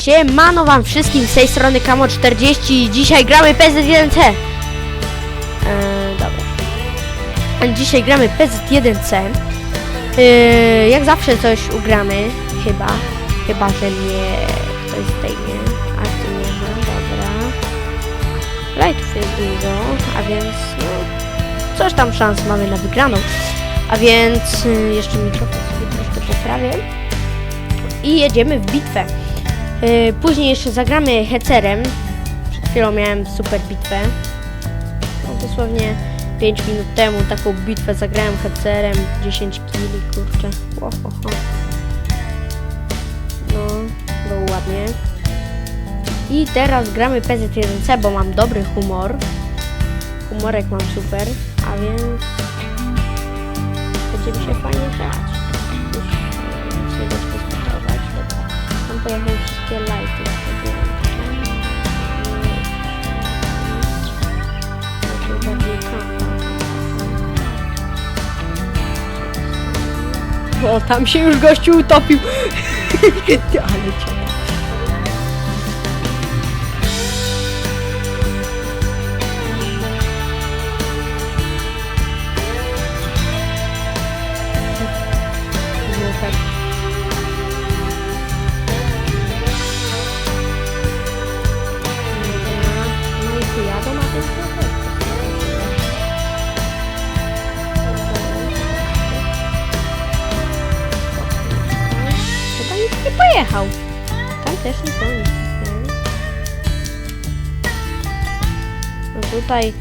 Siemano wam wszystkim z tej strony Kamo40 i dzisiaj gramy PZ1C. Eee, dobra. Dzisiaj gramy PZ1C. Eee, jak zawsze coś ugramy, chyba. Chyba, że mnie ktoś zdejmie. A ty nie ma, dobra. Lightów jest dużo, a więc no, coś tam szans mamy na wygraną. A więc y, jeszcze mikrofon sobie troszkę poprawię. I jedziemy w bitwę. Yy, Później jeszcze zagramy hecerem. Przed chwilą miałem super bitwę. No, dosłownie 5 minut temu taką bitwę zagrałem hecerem. 10 kili, kurczę. Ohoho. No, było ładnie. I teraz gramy PZ1C, bo mam dobry humor. Humorek mam super, a więc będzie mi się fajnie grać. Już muszę go testować. Dobra. Tam pojawią lighty. Takie bardziej kampa. O, tam się już gościu utopił. Ale cię. No tutaj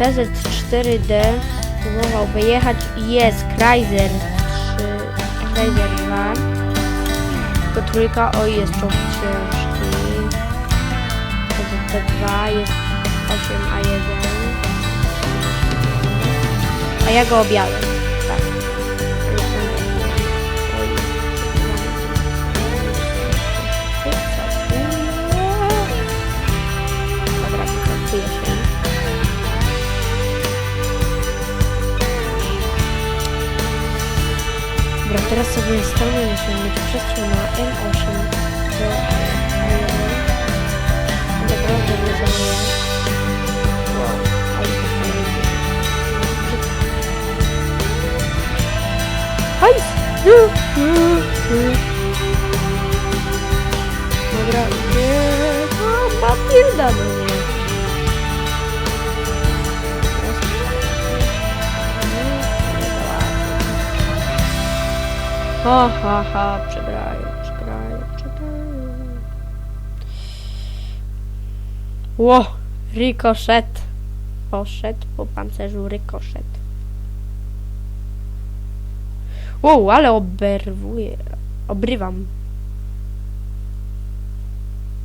PZ4D próbował wyjechać i jest Chrysler 3, Chrysler 2. Tylko trójka, oj jest czołg ciężki. PZP2 jest 8A1. A ja go objadłem. Dobra, nie. O, Matylda, no nie. Ha, ha, ha, przegrają, przegrają, przegrają. Ło, rykoszet. Poszedł po pancerzu rykoszet. Wow, ale oberwuję. Obrywam.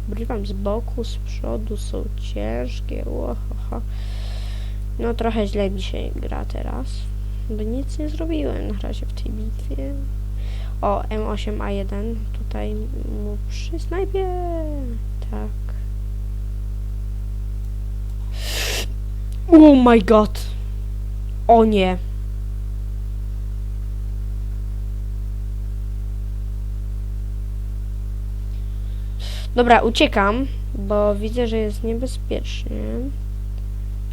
Obrywam z boku, z przodu, są ciężkie. Łohoho. No trochę źle się gra teraz. Bo nic nie zrobiłem na razie w tej bitwie. O, M8A1 tutaj mu przy snajpie. Tak. Oh my god. O nie. Dobra, uciekam, bo widzę, że jest niebezpiecznie.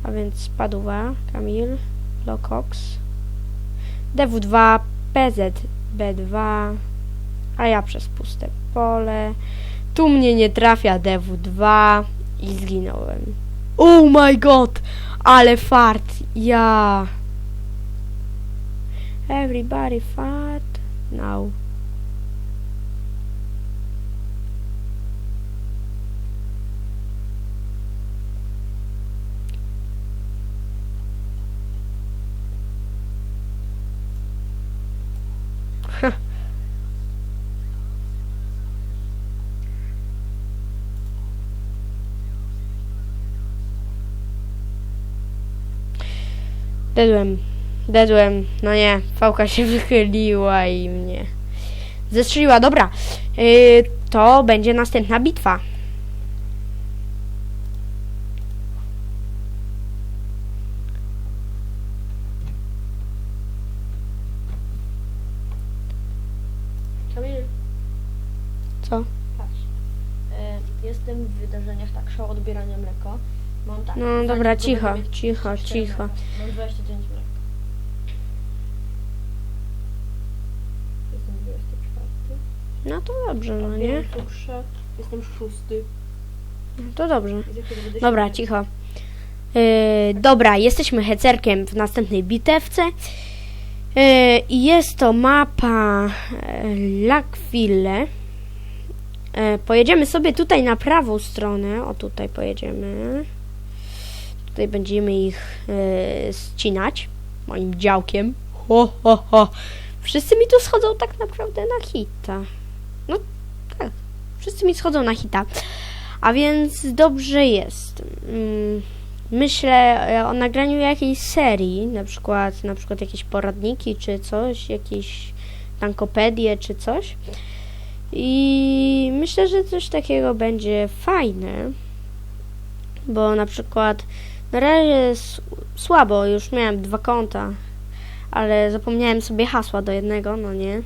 A więc spadła Kamil, Locox, DW2, PZ, B2, a ja przez puste pole. Tu mnie nie trafia DW2 i zginąłem. Oh my god! Ale fart! Ja! Everybody fart now. Dedłem. Dedłem. No nie, fałka się wychyliła i mnie zestrzeliła. Dobra, yy, to będzie następna bitwa. No dobra, cicho, cicho, 24 cicho. mleka. Mam 29 mlek. Jestem 24. No to dobrze, no nie? cukrze jestem szósty. No to dobrze. I za chwilę będę Dobra, siódmy. cicho. Yy, dobra, jesteśmy hecerkiem w następnej bitewce. Yy, I jest to mapa yy, Lakville. Yy, pojedziemy sobie tutaj na prawą stronę. O, tutaj pojedziemy. Tutaj będziemy ich yy, ścinać. Moim działkiem. Ho, ho, ho. Wszyscy mi tu schodzą tak naprawdę na hita. No tak. Wszyscy mi schodzą na hita. A więc dobrze jest. Mm, Myślę e, o nagraniu jakiejś serii, na przykład, na przykład jakieś poradniki czy coś, jakieś tankopedie czy coś. I myślę, że coś takiego będzie fajne, bo na przykład na razie słabo, już miałem dwa konta, ale zapomniałem sobie hasła do jednego, no nie.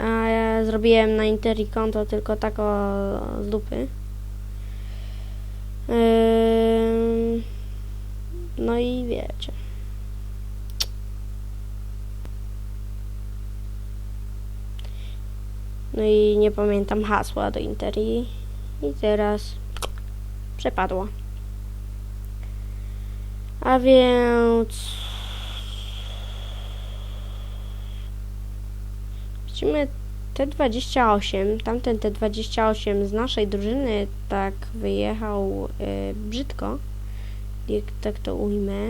A ja zrobiłem na Interi konto tylko tak o z dupy. No i wiecie. No i nie pamiętam hasła do Interi. I teraz przepadło. A więc widzimy T28, tamten T28 z naszej drużyny tak wyjechał y, brzydko, jak tak to ujmę,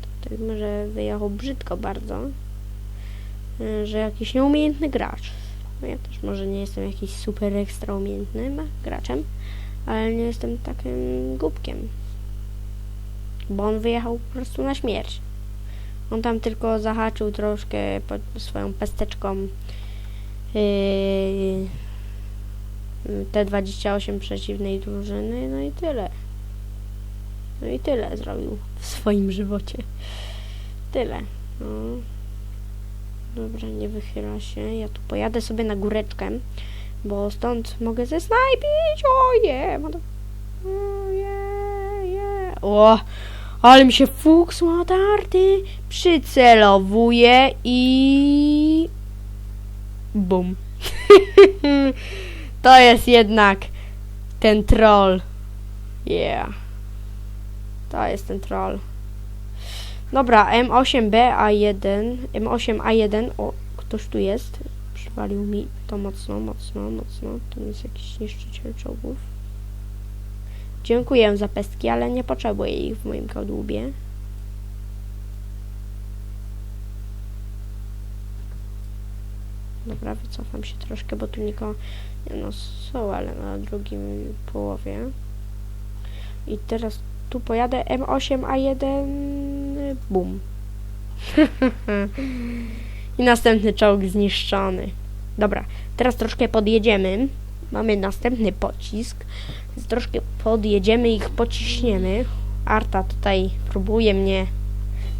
to tak może wyjechał brzydko bardzo, y, że jakiś nieumiejętny gracz. No ja też może nie jestem jakiś super ekstra umiejętnym graczem, ale nie jestem takim głupkiem, bo on wyjechał po prostu na śmierć. On tam tylko zahaczył troszkę swoją pesteczką Yy, T28 przeciwnej drużyny, no i tyle. No i tyle zrobił w swoim żywocie. Tyle. No. Dobra, nie wychyla się. Ja tu pojadę sobie na góreczkę, bo stąd mogę zesnajpić. O je! O je, je. O! Ale mi się fuks ładarty przycelowuje i Bum. to jest jednak ten troll. Yeah. To jest ten troll. Dobra, M8B1, M8A1, o, ktoś tu jest. Przywalił mi to mocno, mocno, mocno. To jest jakiś niszczyciel czołgów. Dziękuję za pestki, ale nie potrzebuję ich w moim kadłubie. Dobra, wycofam się troszkę, bo tu nikogo no są, ale na drugim połowie. I teraz tu pojadę M8A1 bum. I następny czołg zniszczony. Dobra, teraz troszkę podjedziemy. Mamy następny pocisk. Więc troszkę podjedziemy ich pociśniemy. Arta tutaj próbuje mnie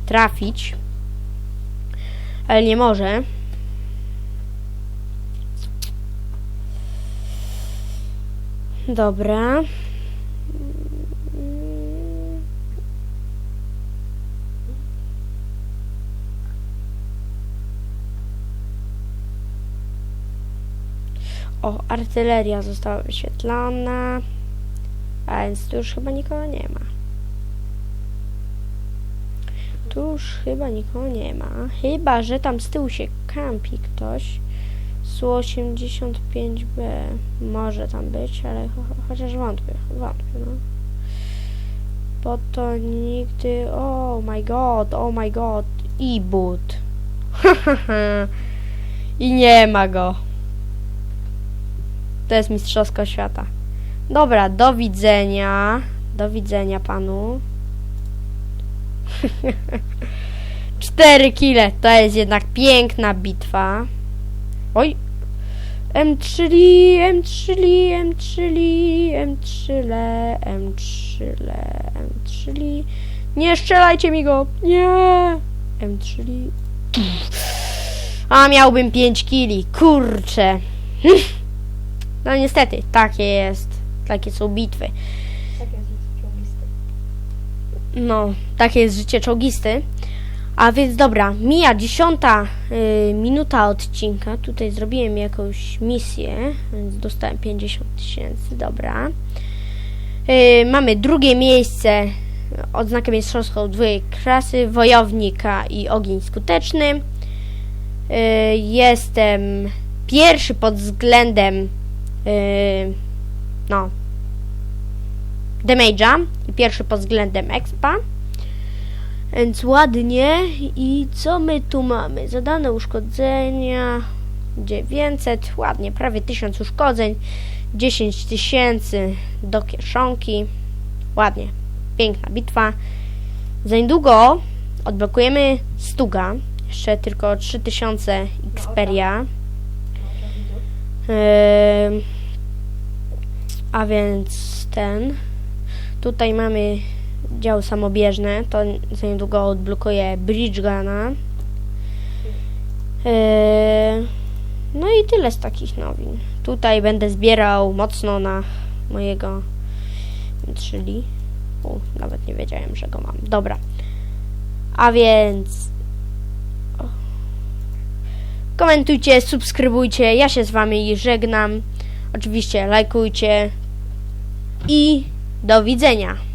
trafić. Ale nie może. Dobra. O, artyleria została wyświetlona. A więc tu już chyba nikogo nie ma. Tu już chyba nikogo nie ma. Chyba, że tam z tyłu się kampi ktoś. Su-85B może tam być, ale cho chociaż wątpię, wątpię, no. Bo to nigdy... Oh my god, oh my god. I but. I nie ma go. To jest mistrzowsko świata. Dobra, do widzenia. Do widzenia panu. Cztery kile. To jest jednak piękna bitwa. Oj. M3 li, M3 li, M3 li, M3 le, M3 le, M3 li. Nie strzelajcie mi go. Nie. M3 li. A miałbym 5 kili. Kurczę. No niestety, takie jest takie są bitwy. Tak jest czołgisty. No, takie jest życie czołgisty. A więc dobra, mija dziesiąta y, minuta odcinka. Tutaj zrobiłem jakąś misję, więc dostałem 50 tysięcy, dobra. Y, mamy drugie miejsce, odznakę mistrzowską dwie klasy, wojownika i ogień skuteczny. Y, jestem pierwszy pod względem y, no damage'a i pierwszy pod względem expa. Więc ładnie. I co my tu mamy? Zadane uszkodzenia 900, ładnie, prawie 1000 uszkodzeń, 10 tysięcy do kieszonki. Ładnie, piękna bitwa. Za niedługo odblokujemy Stuga. Jeszcze tylko 3000 Xperia. No, to widzów. Ehm, a więc ten. Tutaj mamy dział samobieżny. To za niedługo odblokuję Bridge. Ehm, no i tyle z takich nowin. Tutaj będę zbierał mocno na mojego czyli U, nawet nie wiedziałem, że go mam. Dobra. A więc. Komentujcie, subskrybujcie. Ja się z wami żegnam. Oczywiście lajkujcie i do widzenia.